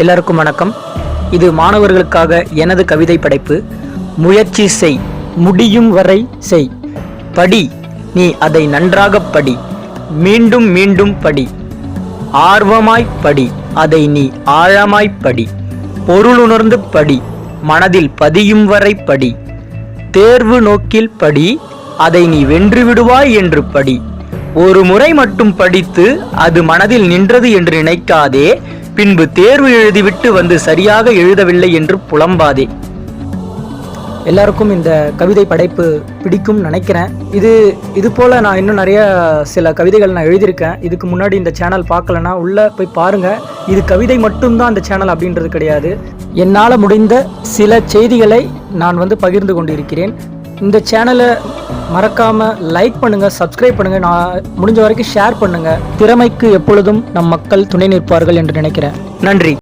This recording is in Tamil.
எல்லாருக்கும் வணக்கம். இது மாணவர்களுக்காக எனது கவிதை படைப்பு. முயற்சி செய் முடியும் வரை செய். படி நீ அதை நன்றாகப் படி. மீண்டும் மீண்டும் படி. ஆர்வமாய் படி அதை நீ ஆழமாய் படி. பொருளுணர்ந்து படி மனதில் பதியும் வரை படி. தேர்வு நோக்கில் படி அதை நீ வென்று விடுவாய் என்று படி. ஒரு முறை மட்டும் படித்து அது மனதில் நின்றது என்று நினைக்காதே பின்பு தேர்வு எழுதிவிட்டு வந்து சரியாக எழுதவில்லை என்று புலம்பாதே. எல்லாருக்கும் இந்த கவிதை படைப்பு பிடிக்கும் நினைக்கிறேன். இது இது போல் நான் இன்னும் நிறைய சில கவிதைகள் நான் எழுதியிருக்கேன். இதுக்கு முன்னாடி இந்த சேனல் பார்க்கலனா உள்ளே போய் பாருங்கள் இது கவிதை மட்டும்தான் அந்த சேனல் அப்படின்றது கிடையாது. என்னால் முடிந்த சில செய்திகளை நான் வந்து பகிர்ந்து கொண்டிருக்கிறேன். இந்த சேனலை மறக்காமல் லைக் பண்ணுங்கள் சப்ஸ்கிரைப் பண்ணுங்கள் நான் முடிஞ்ச வரைக்கும் ஷேர் பண்ணுங்கள் திறமைக்கு எப்பொழுதும் நம் மக்கள் துணை நிற்பார்கள் என்று நினைக்கிறேன். நன்றி.